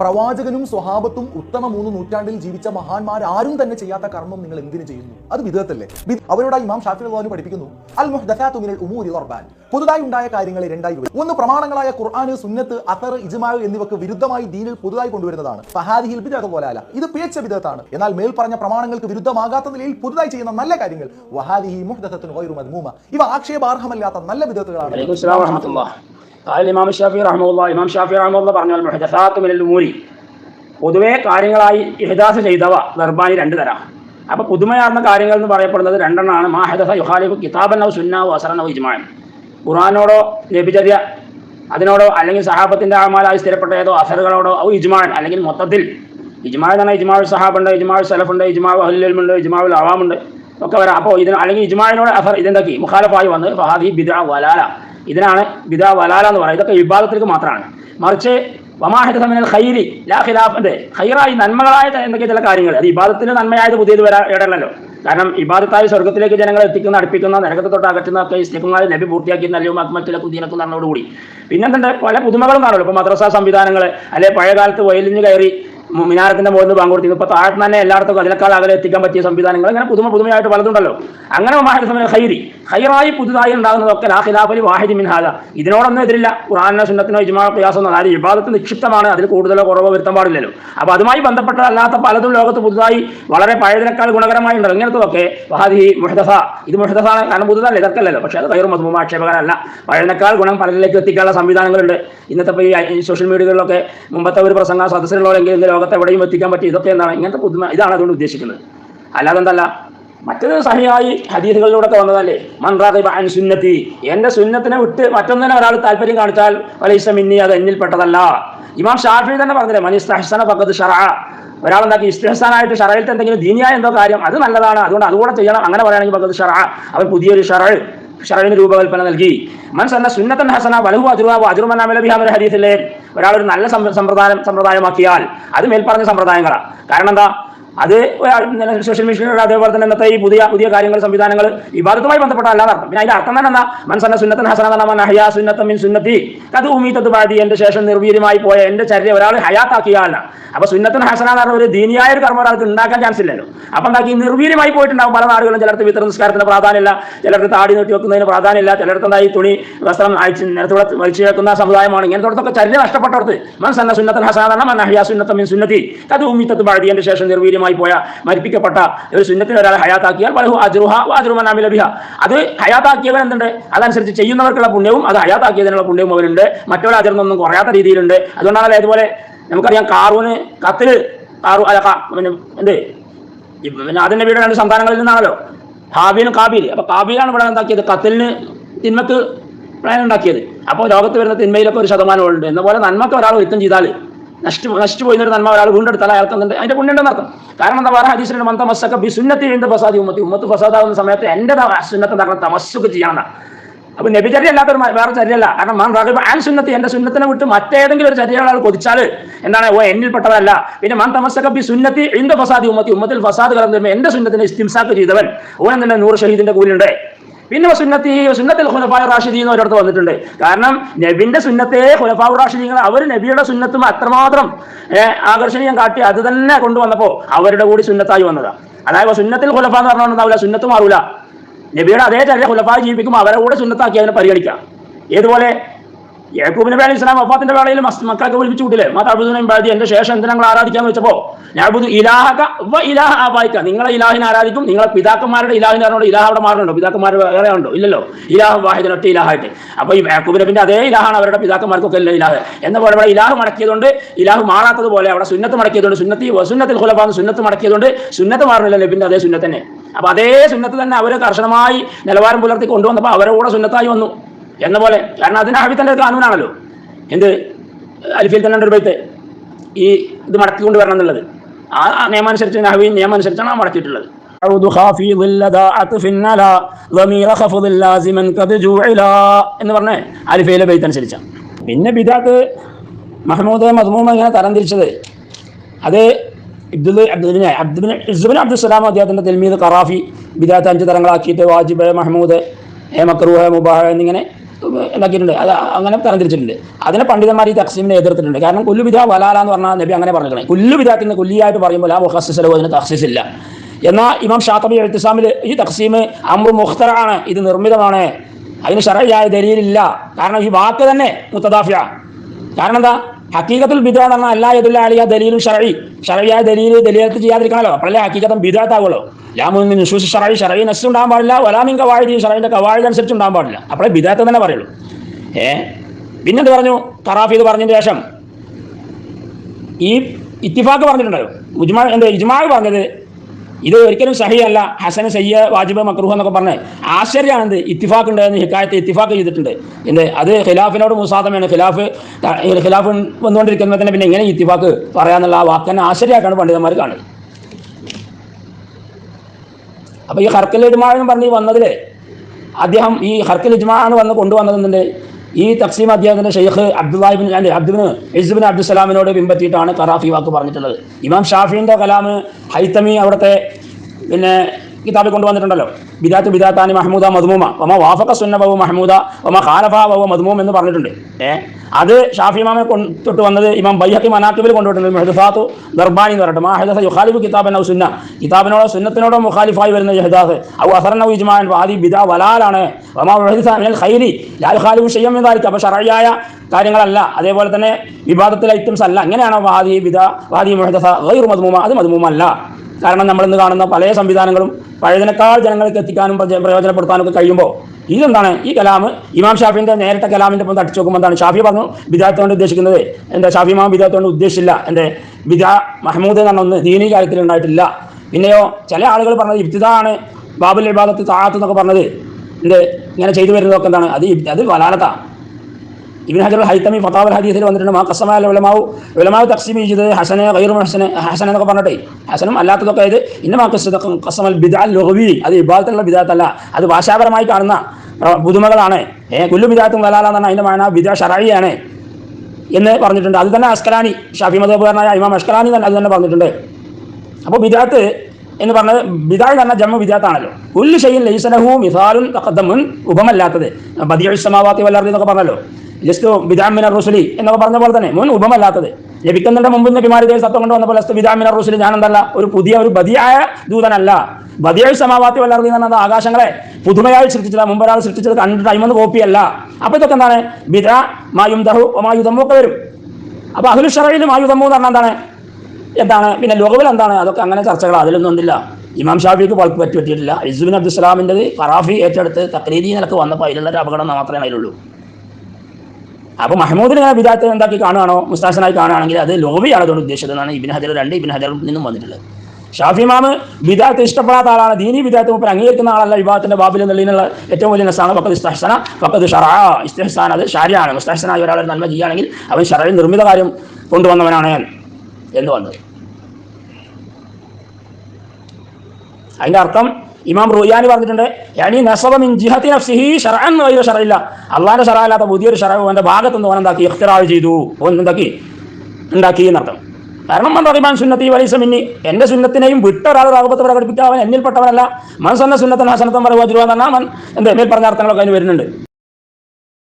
പ്രവാചകനും സ്വഹാബത്തും ഉത്തമ മൂന്ന് നൂറ്റാണ്ടിൽ ജീവിച്ച മഹാന്മാർ ആരും തന്നെ ചെയ്യാത്ത കർമ്മം നിങ്ങൾ എന്തിനു ചെയ്യുന്നു? അത് വിധത്തല്ലേ അവരോട് ഇമാം ഷാഫി അള്ളാഹു പഠിപ്പിക്കുന്നു അൽ ഉമൂരി പുതുതായി ഉണ്ടായ കാര്യങ്ങളെ രണ്ടായി ഒന്ന് പ്രമാണങ്ങളായ ഖുർആൻ സുന്നത്ത് അത്തർ ഇജ്മാ എന്നിവക്ക് വിരുദ്ധമായി ദീനിൽ പുതുതായി കൊണ്ടുവരുന്നതാണ്. ഫഹാദിഹിൽ പോലെയല്ല ഇത് പേച്ച വിധത്താണ് എന്നാൽ മേൽ പറഞ്ഞ പ്രമാണങ്ങൾക്ക് വിരുദ്ധമാകാത്ത നിലയിൽ പുതുതായി ചെയ്യുന്ന നല്ല കാര്യങ്ങൾ വഹാദിഹി മദ്മൂമ. ഇവ ആക്ഷേപാർഹമല്ലാത്ത നല്ല ബിദത്തുകളാണ് عليكم السلام ورحمة الله قال الإمام الشافعي رحمه الله ഇമാം ഷാഫി റഹ്മുള്ള പറഞ്ഞു മുഹദസാത്ത് മിനൽ ഉമൂരി പൊതുവേ കാര്യങ്ങളായി ഇഹദാസ് ചെയ്തവ ദർബാനി രണ്ട് തരാം അപ്പോൾ പുതുമയാർന്ന കാര്യങ്ങൾ എന്ന് പറയപ്പെടുന്നത് രണ്ടെണ്ണമാണ് മാഹദസ യുഹാലിബ് കിതാബൻ ഔ സുന്നാവോ അസറൻ ഔ ഇജ്മാൻ ഖുറാനോടോ ലഭിചര്യ അതിനോടോ അല്ലെങ്കിൽ സഹാബത്തിന്റെ ആമാലായി സ്ഥിരപ്പെട്ട ഏതോ അസറുകളോടോ ഔ ഇജ്മാൻ അല്ലെങ്കിൽ മൊത്തത്തിൽ ഇജ്മാൻ എന്ന് പറഞ്ഞാൽ ഇജ്മാൾ സഹാബുണ്ട് ഇജ്മാൾ സലഫുണ്ട് ഇജ്മാൾ അഹ്ലുൽമുണ്ട് ഇജ്മാൾ അവാമുണ്ട് ഒക്കെ വരാം അപ്പോൾ ഇതിന് അല്ലെങ്കിൽ ഇജ്മാലിനോട് അസർ ഇതെന്തൊക്കെ മുഖാലഫായി വന്ന് ഫഹാദി ബിദ വലാല ഇതിനാണ് ബിദ വലാല എന്ന് പറയുന്നത്. ഇതൊക്കെ വിഭാഗത്തിലേക്ക് മാത്രമാണ്. മറിച്ച് വമാഹിത സമനൽ ഖൈരി ലാ ഖിലാഫിന്റെ ഖൈറായി നന്മകളായ എന്തൊക്കെ ചില കാര്യങ്ങൾ. അത് ഇബാദത്തിന് നന്മയായത് പുതിയത് വരാ ഇടണല്ലോ കാരണം ഇബാദത്തായി സ്വർഗത്തിലേക്ക് ജനങ്ങളെ എത്തിക്കുന്ന അടുപ്പിക്കുന്ന നരകത്തെ തൊട്ട് അകറ്റുന്ന ഒക്കെ ഇസ്തിക്കുമാർ നബി പൂർത്തിയാക്കി നല്ലയും അക്മത്തിലെ കുതിനക്കും നന്നോടുകൂടി പിന്നെന്തുണ്ട്? പല പുതുമകളും കാണുമല്ലോ. ഇപ്പൊ മദ്രസ സംവിധാനങ്ങൾ അല്ലെ പഴയ കാലത്ത് വയലിന് കയറി മിനാരത്തിന്റെ മുകളിൽ ബാങ്ക് കൊടുത്തു ഇപ്പൊ താഴത്ത് തന്നെ എല്ലായിടത്തും അതിനേക്കാൾ അകലെ എത്തിക്കാൻ പറ്റിയ സംവിധാനങ്ങൾ അങ്ങനെ പുതുമ പുതുമയായിട്ട് പലതുണ്ടല്ലോ. അങ്ങനെ സമയം ഹൈരി ഹൈറായി പുതുതായി ഉണ്ടാകുന്നതൊക്കെ ലാ ഖിലാഫലി വാഹിദി മിൻഹാദ ഇതിനോടൊന്നും എതിരില്ല. ഖുറാനോ സുന്നത്തിനോ ഇജ്മാ പ്രയാസം അതായത് വിവാദത്തിന് നിക്ഷിപ്തമാണ്. അതിൽ കൂടുതലോ കുറവോ വരുത്താൻ പാടില്ലല്ലോ. അപ്പൊ അതുമായി ബന്ധപ്പെട്ട അല്ലാത്ത പലതും ലോകത്ത് പുതുതായി വളരെ പഴയതിനേക്കാൾ ഗുണകരമായി ഉണ്ട് ഇങ്ങനത്തതൊക്കെ വാഹി മുഹദസ. ഇത് മുഹദസാണ് കാരണം പുതുതല്ല ഇതൊക്കെയല്ലോ പക്ഷേ അത് കയറും മധുമ ആക്ഷേപകരല്ല പഴയതിനേക്കാൾ ഗുണം പലരിലേക്ക് എത്തിക്കാനുള്ള സംവിധാനങ്ങളുണ്ട്. ഇന്നത്തെ ഈ സോഷ്യൽ മീഡിയകളിലൊക്കെ മുമ്പത്തെ ഒരു പ്രസംഗ സദസ്സിലുള്ളവരെങ്കിൽ ഇന്ന് ലോകത്ത് എവിടെയും എത്തിക്കാൻ പറ്റി ഇതൊക്കെ എന്താണ് ഇങ്ങനത്തെ പുതുമ ഇതാണ് അതുകൊണ്ട് ഉദ്ദേശിക്കുന്നത് അല്ലാതെ എന്തല്ല മറ്റത് സഹിയായി ഹദീസുകളിലൂടെ വന്നതല്ലേ മൻറാഖിബ അൻ സുന്നത്തി എന്റെ സുന്നത്തിനെ വിട്ട് മറ്റൊന്നിനെ ഒരാൾ താല്പര്യം കാണിച്ചാൽ വലൈസ മിന്നി അത് എന്നിൽപ്പെട്ടതല്ല ഇമാം ഷാഫി തന്നെ പറഞ്ഞില്ലേ മനിസ്തഹസന പക്കത്ത് ഷറ ഒരാൾ എന്താക്കി ഇസ്തഹസാനായിട്ട് ഷറയിലത്തെ എന്തെങ്കിലും ദീനിയായ എന്തോ കാര്യം അത് നല്ലതാണ് അതുകൊണ്ട് അതുകൂടെ ചെയ്യണം അങ്ങനെ പറയുകയാണെങ്കിൽ പക്കത്ത് ഷറ അവൻ പുതിയൊരു ഷറ ഷറവിന് രൂപകൽപ്പന നൽകി മനസ്സന്ന സുന്നത്തൻ ഹസന വലഹു അജുറുവ അജുറുമൻ അമലബിഹാമൽ ഹരീസിലെ ഒരാൾ ഒരു നല്ല സമ്പ്രദായം സമ്പ്രദായമാക്കിയാൽ അത് മേൽപ്പറഞ്ഞ സമ്പ്രദായങ്ങളാണ് കാരണം എന്താ? അത് സോഷ്യൽ മീഡിയയിലൂടെ അതേപോലെ തന്നെ ഇന്നത്തെ ഈ പുതിയ പുതിയ കാര്യങ്ങൾ സംവിധാനങ്ങൾ വിവാദത്തുമായി ബന്ധപ്പെട്ട അല്ലാതെ അർത്ഥം. പിന്നെ അതിന്റെ അർത്ഥം തന്നെ എന്താ മനസ്സന്ന സുന്നത്തൻ ഹസന ഹയാ സുന്നത്ത മിൻ സുന്നത്തി അത് ഉമീത്തത് ബാദി എന്റെ ശേഷം നിർവീര്യമായി പോയ എന്റെ ചര്യ ഒരാൾ ഹയാത്താക്കിയാലാണ് അപ്പൊ സുന്നത്തൻ ഹസന എന്ന് പറഞ്ഞ ഒരു ദീനിയായ ഒരു കർമ്മം ഒരാൾക്ക് ഉണ്ടാക്കാൻ ചാൻസ് ഇല്ലല്ലോ. അപ്പൊ എന്താക്കി? നിർവീര്യമായി പോയിട്ടുണ്ടാവും. പല നാടുകളും ചിലർക്ക് വിത്ര നിസ്കാരത്തിന് പ്രാധാന്യമില്ല ചിലർക്ക് താടി നീട്ടി വെക്കുന്നതിന് പ്രാധാന്യമില്ല ചിലർക്ക് എന്തായി? തുണി വസ്ത്രം അയച്ച് നിരത്തൂടെ വലിച്ചു വെക്കുന്ന സമുദായമാണ്. ഇങ്ങനത്തെ ചര്യ നഷ്ടപ്പെട്ടവർക്ക് മനസ്സന്ന സുന്നത്തൻ ഹസന ഹയാ സുന്നത്ത മിൻ സുന്നത്തി അത് ഉമീത്തത് ബാദി എന്റെ ശേഷം നിർവീര്യമായി പോയ മരിപ്പിക്കപ്പെട്ട ഒരു സുന്നത്തിന് ഒരാളെ ഹയാത്താക്കിയാൽ വളഹു അജ്രുഹ അജ്രുമനാമി ലഭിഹ അത് ഹയാത്താക്കിയവൻ എന്തുണ്ട്? അതനുസരിച്ച് ചെയ്യുന്നവർക്കുള്ള പുണ്യവും അത് ഹയാത്താക്കിയതിനുള്ള പുണ്യവും അവരുണ്ട് മറ്റുള്ള അജർന്നൊന്നും കുറയാത്ത രീതിയിലുണ്ട്. അതുകൊണ്ടാണല്ലോ അതേപോലെ നമുക്കറിയാം കാറൂന് കത്തിൽ കാറു പിന്നെ എന്ത്? പിന്നെ അതിന്റെ വീട് രണ്ട് സന്താനങ്ങളിൽ നിന്നാണല്ലോ. ഹാബീലും കാബീൽ. അപ്പൊ കാബീലാണ് ഇവിടെ എന്താക്കിയത്? കത്തിലിന് തിന്മക്ക് പ്ലാൻ ഉണ്ടാക്കിയത്. അപ്പോൾ ലോകത്ത് വരുന്ന തിന്മയിലൊക്കെ ഒരു ശതമാനമുണ്ട് എന്ന പോലെ നന്മക്ക് ഒരാൾ യുദ്ധം ചെയ്താൽ നശിച്ചു പോയിരുന്ന ഒരു നന്മ ഒരാൾ വീണ്ടെടുത്താൽ അയാൾക്ക് എന്തുണ്ട്? അതിന്റെ പുണ്യുണ്ടെന്ന് അർത്ഥം. കാരണം എന്താ? പറയുക ഹദീസിന്റെ മന്ത മസ്സക്ക ബി സുന്നത്തി ഉണ്ട് ഫസാദി ഉമ്മത്തി. ഉമ്മത്ത് ഫസാദാവുന്ന സമയത്ത് എന്റെ സുന്നത്ത് എന്താക്കണം തമസ്സുക്ക് ചെയ്യണം അപ്പൊ നബിചര്യ അല്ലാത്തൊരു വേറെ ചര്യല്ല. കാരണം ആൻ സുന്നത്തി എന്റെ സുന്നത്തിനെ വിട്ട് മറ്റേതെങ്കിലും ഒരു ചര്യ ഒരാൾ കൊതിച്ചാൽ എന്താണ്? ഓ എന്നിൽപ്പെട്ടതല്ല പിന്നെ മാൻ തമസ്സൊക്കെ ബി സുന്നത്തി ഇന്ത ഫസാദി ഉമ്മത്തി. ഉമ്മത്തിൽ ഫസാദ് കടന്നു എന്റെ സുന്നത്തിനെ ഇസ്തിംസാക്ക് ചെയ്തവൻ. ഓൻ തന്നെ നൂറ് ഷഹീദിന്റെ കൂലിയുണ്ട്. പിന്നെ സുന്നത്തി സുന്നത്തിൽ ഖുലഫായ റാഷിദി എന്ന് ഒരിടത്ത് വന്നിട്ടുണ്ട്. കാരണം നബിന്റെ സുന്നത്തെ ഖുലഫാവ് റാഷിദീങ്ങൾ അവർ നബിയുടെ സുന്നത്തും അത്രമാത്രം ആകർഷണീയം കാട്ടി അത് തന്നെ കൊണ്ടുവന്നപ്പോൾ അവരുടെ കൂടി സുന്നത്തായി വന്നതാണ് അതായത് സുന്നത്തിൽ ഖുലഫ എന്ന് പറഞ്ഞുകൊണ്ടാവില്ല സുന്നത്ത് മാറൂല. നബിയുടെ അതേ ചര്യ ഖുലഫായി ജീവിപ്പിക്കുമ്പോൾ അവരെ കൂടെ സുന്നത്താക്കി അതിനെ പരിഗണിക്കാം. ഏതുപോലെ? യാക്കൂബ് നബി അലൈഹി സ്വലാം വഫാത്തിന്റെ വേളയിൽ മക്കളൊക്കെ വിളിപ്പിച്ചു കൂട്ടില്ലേ? മാതാബുദിനും ബാധി എന്റെ ശേഷം എന്തിനാ നിങ്ങൾ ആരാധിക്കാന്ന് വെച്ചപ്പോ ഞാബുദ് ഇലാഹക വ ഇലാഹ ആബായിക്ക നിങ്ങളെ ഇലാഹിനെ ആരാധിക്കും നിങ്ങളെ പിതാക്കന്മാരുടെ ഇലാഹിനെ അറിഞ്ഞോ ഇലാഹ അവിടെ മാറുന്നുണ്ടോ പിതാക്കന്മാർ വേറെ ഉണ്ടോ? ഇല്ലല്ലോ. ഇലാഹ വാഹിദ് ഒറ്റ ഇലാഹായിട്ട്. അപ്പൊ ഈ യാക്കൂബ് നബിന്റെ അതേ ഇലാഹാണ് അവരുടെ പിതാക്കന്മാർക്കൊക്കെ അല്ലേ ഇലാഹ്. എന്ന പോലെ ഇവിടെ ഇലാഹ് മടക്കിയതുകൊണ്ട് ഇലാഹ് മാറാത്തതുപോലെ അവിടെ സുന്നത്ത് മടക്കിയതുകൊണ്ട് സുന്നത്തി സുന്നത്തിൽ ഖുലഫാന്ന് സുന്നത്ത് മടക്കിയതുകൊണ്ട് സുന്നത്ത് മാറുന്നില്ല നബിന്റെ അതേ സുന്നത്തന്നെ അപ്പൊ അതേ സുന്നത്ത് തന്നെ അവർ കർശനമായി നിലവാരം പുലർത്തി കൊണ്ടുവന്നപ്പോൾ അവരെ കൂടെ സുന്നത്തായി വന്നു. എന്ന പോലെ. കാരണം അതിന് ഒരു കാനൂനാണല്ലോ. എന്ത്? അലിഫിയിൽ തന്നെ ഒരു ബൈത്ത്. ഈ ഇത് മടക്കിക്കൊണ്ട് വരണം എന്നുള്ളത്. ആ നിയമാനുസരിച്ച് നഹവി നിയമമനുസരിച്ചാണ് മടക്കിയിട്ടുള്ളത്. എന്ന് പറഞ്ഞ അലിഫയിലെ ബെയ്ത്ത് അനുസരിച്ചാണ്. പിന്നെ ബിദാത്ത് മഹമ്മൂദ് മധുമൂമ ഇങ്ങനെ തരംതിരിച്ചത് അത് ഇബ്ദുൽ അബ്ദുബിനെ അബ്ദുബിൻ ഇസുബിൻ അബ്ദുസ്സലാം അദ്ദേഹത്തിന്റെ തെൽമീദ് ഖറാഫി ബിദാത്ത് അഞ്ച് തരങ്ങളാക്കിയിട്ട് വാജിബ് മഹമ്മൂദ് ഹേ മക്രൂഹ മുബാഹ എന്നിങ്ങനെ എന്താക്കിയിട്ടുണ്ട് അത് അങ്ങനെ തരംതിരിച്ചിട്ടുണ്ട്. അതിനെ പണ്ഡിതന്മാർ ഈ തക്സീമിനെ എതിർത്തിട്ടുണ്ട്. കാരണം കൊല്ലുവിധ വലാല എന്ന് പറഞ്ഞാൽ നബി അങ്ങനെ പറഞ്ഞിരിക്കണേ. കുല്ലുബിധാത്തിന് കൊല്ലിയായിട്ട് പറയുമ്പോൾ ആ മുഹസ്സലോ അതിന് തഹസീസില്ല എന്നാൽ ഇമാം ഷാത്തബി എഴുത്തിസാമിൽ ഈ തക്സീം അമ്രു മുഖ്തറാണ് ഇത് നിർമ്മിതമാണ്. അതിന് ഷറയായ ദലീലില്ല. കാരണം ഈ വാക്ക് തന്നെ മുത്തദാഫിയ. കാരണം എന്താ? ഹക്കീകത്തുൽ ബിദ എന്ന് പറഞ്ഞാൽ അല്ലാ അലിയ ദലീലും ഷറയി ഷറയായ ദലീൽ ദലീലത്ത് ചെയ്യാതിരിക്കണമല്ലോ അപ്പോഴല്ലേ ഹക്കീകത്തം ബിദാത്താവുള്ളൂ ലാമുൻ നിഷൂസ് ഷറയി ഷറവി നസ് ഉണ്ടാകാൻ പാടില്ല. വലാമിൻ കവാഴി ഷറവിന്റെ കവാഴി അനുസരിച്ച് ഉണ്ടാകാൻ പാടില്ല. അപ്പോഴേ ബിദാത്ത് തന്നെ പറയുള്ളൂ. ഏ? പിന്നെന്ത് പറഞ്ഞു? കറാഫി ഇത് പറഞ്ഞതിന് ശേഷം. ഈ ഇത്തിഫാക്ക് പറഞ്ഞിട്ടുണ്ടല്ലോ ഉജ്മാ എന്താ ഇജ്മാ പറഞ്ഞത്? ഇത് ഒരിക്കലും സഹിയല്ല. ഹസന സയ്യ വാജിബ് മക്രൂഹ് എന്നൊക്കെ പറഞ്ഞ് ആശ്ചര്യമാണെന്ത്? ഇത്തിഫാഖ് ഉണ്ട് എന്ന് ഹിക്കായത്ത് ഇത്തിഫാഖ് ചെയ്തിട്ടുണ്ട്. എന്ത്? അത് ഖിലാഫിനോട് മുസാദമാണ്. ഖിലാഫ് ഖിലാഫ് വന്നുകൊണ്ടിരിക്കുന്നത് തന്നെ പിന്നെ ഇങ്ങനെ ഇത്തിഫാക്ക് പറയാന്നുള്ള ആ വാക്കന്നെ ആശ്ചര്യമാക്കാണ് പണ്ഡിതന്മാർ കാണുന്നത്. അപ്പോൾ ഈ ഹർക്കൽ ഇജ്മാ എന്ന് പറഞ്ഞ് വന്നതിൽ അദ്ദേഹം ഈ ഹർക്കൽ ഇജ്മാ ആണ് വന്ന് കൊണ്ടുവന്നതിന്റെ ഈ തക്സീം അദ്ദേഹത്തിന്റെ ഷെയ്ഖ് അബ്ദുല്ലാഹിബിൻ അബ്ദുബിന് ഇസ്ബിൻ അബ്ദുസലാമിനോട് പിൻപറ്റിയിട്ടാണ് കറാഫി വാക്ക് പറഞ്ഞിട്ടുള്ളത്. ഇമാം ഷാഫിന്റെ കലാമ് ഹൈത്തമി അവിടുത്തെ പിന്നെ കിതാബിൽ കൊണ്ടുവന്നിട്ടുണ്ടല്ലോ. ബിദാത്ത് ബിദാത്താനി മഹ്മൂദ മദ്മൂമ ഒമ വാഫക സുന്നബു മഹ്മൂദ ഒമ ഖാലഫാബു മദ്മൂം എന്ന് പറഞ്ഞിട്ടുണ്ട്. ഏ? അത് ഷാഫി ഇമാമെ കൊണ്ടിട്ട് വന്നത് ഇമാം ബൈഹത്തി മനാക്കിബിൽ കൊണ്ടുവിട്ടുണ്ട് മെഹദാത്തു ദർബാനി എന്ന് പറഞ്ഞിട്ട്. മാഹദാസ് യുഖാലിഫ് കിതാബ് ഔ സുന്ന. കിതാബിനോടോ സുന്നത്തിനോടോ മുഖാലിഫായി വരുന്ന ജഹദാസ് അവ അസറൻ ഔ ഇജ്മാൻ ആദി ബിദാ വലാലാണ്. ഒമാ ഖൈരി ലാൽ ഖാലിഫ് ഷെയ്യം എന്നായിരിക്കും അപ്പോൾ ഷറയായ കാര്യങ്ങളല്ല. അതേപോലെ തന്നെ വിവാദത്തിലെ ഐറ്റംസ് അല്ല. അങ്ങനെയാണോ വാദി ബിദ വാദി മുഹദസ ഗൈർ മദ്മൂമ അത് മദ്മൂമല്ല കാരണം നമ്മൾ ഇന്ന് കാണുന്ന പല സംവിധാനങ്ങളും പഴയതിനേക്കാൾ ജനങ്ങൾക്ക് എത്തിക്കാനും പ്രയോജനപ്പെടുത്താനും കഴിയുമ്പോൾ ഇതെന്താണ്? ഈ കലാമ് ഇമാം ഷാഫിന്റെ നേരിട്ട കലാമിന്റെ ഒപ്പം തട്ടിച്ചു നോക്കുമ്പോൾ എന്താണ്? ഷാഫി പറഞ്ഞു വിദ്യാർത്ഥിയോട് ഉദ്ദേശിക്കുന്നത് എന്താ? ഷാഫി ഇമാം വിദ്യാർത്ഥിയോട് ഉദ്ദേശിച്ചില്ല. എന്റെ ബിദാ മഹമൂദ് എന്ന് പറഞ്ഞ ഒന്ന് ദീനി കാര്യത്തിൽ ഉണ്ടായിട്ടില്ല. പിന്നെയോ ചില ആളുകൾ പറഞ്ഞത് ഇബ്തിദാണ് ബാബുൽ ഇബാദത്ത് താഴത്ത് എന്നൊക്കെ പറഞ്ഞത്. എന്ത്? ഇങ്ങനെ ചെയ്തു വരുന്നതൊക്കെ എന്താണ്? അത് അത് വലാലത്താണ് ഇബിൻ ഹജർ ഹൈത്തമി ഫത്താവൽ ഹദീസിൽ വന്നിട്ടുണ്ട് മാ കസമായ ഉലമാവ് ഉലമാവ് തക്സീം ചെയ്ത് ഹസനെ ഗൈർ ഹസനെ ഹസൻ എന്നൊക്കെ പറഞ്ഞിട്ടേ ഹസനും അല്ലാത്തതൊക്കെ ഇത് ഇന്ന മാ കസമൽ ബിദാൽ ലൊഹവി അത് ഇബാദത്തുള്ള ബിദാത്തല്ല അത് ഭാഷാപരമായി കാണുന്ന പുതുമകളാണ്. ഏ കുല്ലു ബിദാത്തും പറഞ്ഞാൽ അതിന്റെ മാന ബിദ ഷറായിയാണ് എന്ന് പറഞ്ഞിട്ടുണ്ട്. അത് തന്നെ അസ്കലാനി ഷാഫി മതപുകാരനായ ഇമാം അഷ്കലാനി തന്നെ അത് തന്നെ പറഞ്ഞിട്ടുണ്ട്. അപ്പോൾ ബിദാത്ത് എന്ന് പറഞ്ഞത് ബിദായ് തന്നെ ജമ്മ ബിദാത്താണല്ലോ ഉല്ലു ഷെയ്ൻ ലൈസലഹു മിസാലുൻ തഖദ്ദമുൻ ഉപമല്ലാത്തത്. ബദിയ സമാവാത്തി വല്ലാർദി എന്നൊക്കെ പറഞ്ഞല്ലോ. ജസ്റ്റ് ബിദാമിന റുസുലി എന്നൊക്കെ പറഞ്ഞ പോലെ തന്നെ. മുൻ ഉപമല്ലാത്തത്. ലഭിക്കുന്നതിന്റെ മുമ്പ് നബിമാരി ദേവി സത്വം കൊണ്ട് വന്നപ്പോൾ ലസ്റ്റ് ബിദാമിന റുസുലി ഞാൻ എന്തല്ല ഒരു പുതിയ ഒരു ബദിയായ ദൂതനല്ല. ബതിയായ സമാവാത്തി വല്ലാർദി എന്ന് പറഞ്ഞത് ആകാശങ്ങളെ പുതുമയായി സൃഷ്ടിച്ചത്. മുമ്പൊരാൾ സൃഷ്ടിച്ചത് കണ്ട് ടൈമെന്ന് കോപ്പിയല്ല അപ്പോൾ ഇതൊക്കെ എന്താണ്? ബിദ മായും ദഹു മായുധം ഒക്കെ വരും. അപ്പോൾ അഹുൽ ഷറയിൽ എന്ന് പറഞ്ഞാൽ എന്താണ്? എന്താണ്? പിന്നെ ലോകവിൽ എന്താണ്? അതൊക്കെ അങ്ങനെ ചർച്ചകൾ അതിലൊന്നും ഒന്നില്ല ഇമാം ഷാഫിക്ക് പറ്റി പറ്റിയിട്ടില്ല. ഇസുബിൻ അബ്ദുസ്ലാമിന്റെത് ഖറാഫി ഏറ്റെടുത്ത് തക്രീതി നിലയ്ക്ക് വന്നപ്പോൾ അതിലുള്ള ഒരു അപകടം മാത്രമേ അതിലുള്ളൂ. അപ്പോൾ മഹ്മൂദിനെ വിദാത്ത് എന്താക്കി കാണുകയാണോ മുസ്താസനായി കാണുകയാണെങ്കിൽ അത് ലോബിയാണ് അതുകൊണ്ട് ഉദ്ദേശിച്ചത് എന്നാണ് ഇബിൻ ഹജർ രണ്ട് ഇബിൻ ഹജറിൽ നിന്നും വന്നിട്ടുള്ളത്. ഷാഫി മാമ് വിദാത്ത് ഇഷ്ടപ്പെടാത്ത ആളാണ് ദീനി വിദാത്ത് മുപ്പൻ അംഗീകരിക്കുന്ന ആളല്ല വിവാഹത്തിന്റെ ബാബിൽ എന്നുള്ളതിനുള്ള ഏറ്റവും വലിയ നസാണ് ഫക്കത് ഇസ്തഹസന. ഫക്കത് ഷറാ ഇസ്തഹസാൻ അത് ഷാരിയാണ് മുസ്താഹസനായി ഒരാൾ നന്മ ചെയ്യുകയാണെങ്കിൽ അവൻ ഷറയിൽ നിർമ്മിത കാര്യം കൊണ്ടുവന്നവനാണ് എന്ന് വന്നത്. അതിന്റെ അർത്ഥം ഇമാം റുയാനി പറഞ്ഞിട്ടുണ്ട് യാനി നസബ മിൻ ജിഹത്തി നഫ്സിഹി ഷറഅൻ ഗൈറ ഷറഇല്ല അള്ളാഹിന്റെ ഷറഅല്ലാത്ത പുതിയൊരു ഷറഅ അവന്റെ ഭാഗത്ത് നിന്ന് ഓൻ എന്താക്കി? ഇഖ്തിറാവ് ചെയ്തു. ഓൻ എന്താക്കി? ഉണ്ടാക്കി എന്നർത്ഥം കാരണം മൻ റഹിബാൻ സുന്നത്തി വലൈസ മിന്നി. എന്റെ സുന്നത്തിനെയും വിട്ട ഒരാൾ റാഗബത്ത് പ്രകടിപ്പിക്കുക അവൻ എന്നിൽപ്പെട്ടവനല്ല. മൻ സന്ന സുന്നത്തൻ ഹസനത്തൻ പറയുക മൻ. എന്താ? മേൽ പറഞ്ഞ അർത്ഥങ്ങളൊക്കെ അതിന് വരുന്നുണ്ട്.